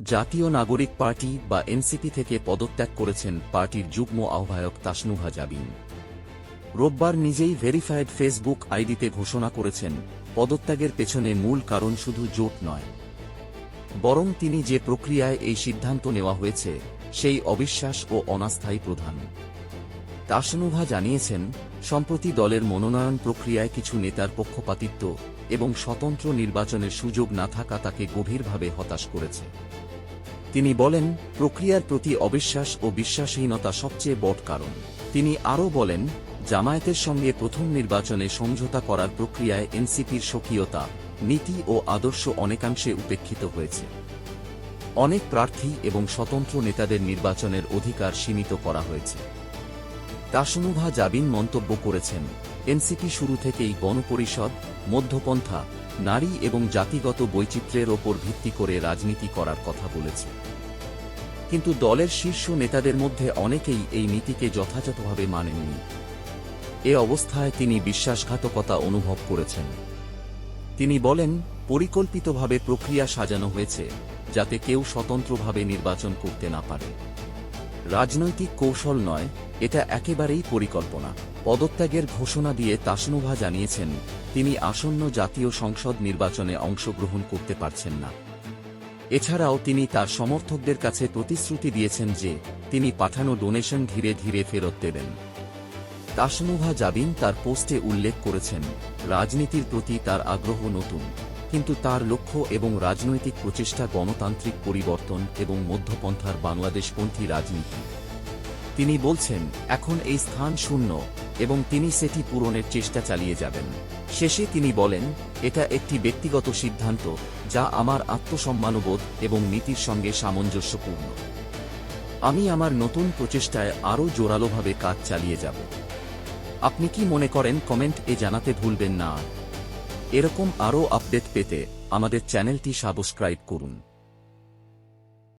জাতীয় নাগরিক পার্টি বা এনসিপি থেকে পদত্যাগ করেছেন পার্টির যুগ্ম আহ্বায়ক তাসনুভা জাবিন। রোববার নিজেই ভেরিফাইড ফেসবুক আইডিতে ঘোষণা করেছেন, পদত্যাগের পেছনে মূল কারণ শুধু জোট নয়। বরং তিনি যে প্রক্রিয়ায় এই সিদ্ধান্ত নেওয়া হয়েছে, সেই অবিশ্বাস ও অনাস্থায়ী প্রধান। তাসনুভা জানিয়েছেন, সম্প্রতি দলের মনোনয়ন প্রক্রিয়ায় কিছু নেতার পক্ষপাতিত্ব এবং স্বতন্ত্র নির্বাচনের সুযোগ না থাকা তাকে গভীরভাবে হতাশ করেছে। তিনি বলেন, প্রক্রিয়ার প্রতি অবিশ্বাস ও বিশ্বাসহীনতা সবচেয়ে বড় কারণ। তিনি আরও বলেন, জামায়াতের সঙ্গে প্রথম নির্বাচনে সমঝোতা করার প্রক্রিয়ায় এনসিপির স্বকীয়তা, নীতি ও আদর্শ অনেকাংশে উপেক্ষিত হয়েছে। অনেক প্রার্থী এবং স্বতন্ত্র নেতাদের নির্বাচনের অধিকার সীমিত করা হয়েছে। তাসনুভা জাবিন মন্তব্য করেছেন, এনসিপি শুরু থেকেই গণপরিষদ, মধ্যপন্থা নারী এবং জাতিগত বৈচিত্র্যের ওপর ভিত্তি করে রাজনীতি করার কথা বলেছে। কিন্তু দলের শীর্ষ নেতাদের মধ্যে অনেকেই এই নীতিকে যথাযথভাবে মানেননি। এ অবস্থায় তিনি বিশ্বাসঘাতকতা অনুভব করেছেন। তিনি বলেন, পরিকল্পিতভাবে প্রক্রিয়া সাজানো হয়েছে যাতে কেউ স্বতন্ত্রভাবে নির্বাচন করতে না পারে। রাজনৈতিক কৌশল নয় এটা একেবারেই পরিকল্পনা। পদত্যাগের ঘোষণা দিয়ে তাসনুভা জানিয়েছেন, তিনি আসন্ন জাতীয় সংসদ নির্বাচনে অংশগ্রহণ করতে পারছেন না। এছাড়াও তিনি তার সমর্থকদের কাছে প্রতিশ্রুতি দিয়েছেন যে, তিনি পাঠানো ডোনেশন ধীরে ধীরে ফেরত দেবেন। তাসনুভা জাবিন তার পোস্টে উল্লেখ করেছেন, রাজনীতির প্রতি তার আগ্রহ নতুন, কিন্তু তার লক্ষ্য এবং রাজনৈতিক প্রচেষ্টা গণতান্ত্রিক পরিবর্তন এবং মধ্যপন্থার বাংলাদেশপন্থী রাজনীতি। তিনি বলছেন, এখন এই স্থান শূন্য, এবং তিনি সেটি পূরণের চেষ্টা চালিয়ে যাবেন। শেষে তিনি বলেন, এটা একটি ব্যক্তিগত সিদ্ধান্ত, যা আমার আত্মসম্মানবোধ এবং নীতির সঙ্গে সামঞ্জস্যপূর্ণ। আমি আমার নতুন প্রচেষ্টায় আরও জোরালোভাবে কাজ চালিয়ে যাব। আপনি কি মনে করেন, কমেন্ট এ জানাতে ভুলবেন না। এরকম আরও আপডেট পেতে আমাদের চ্যানেলটি সাবস্ক্রাইব করুন।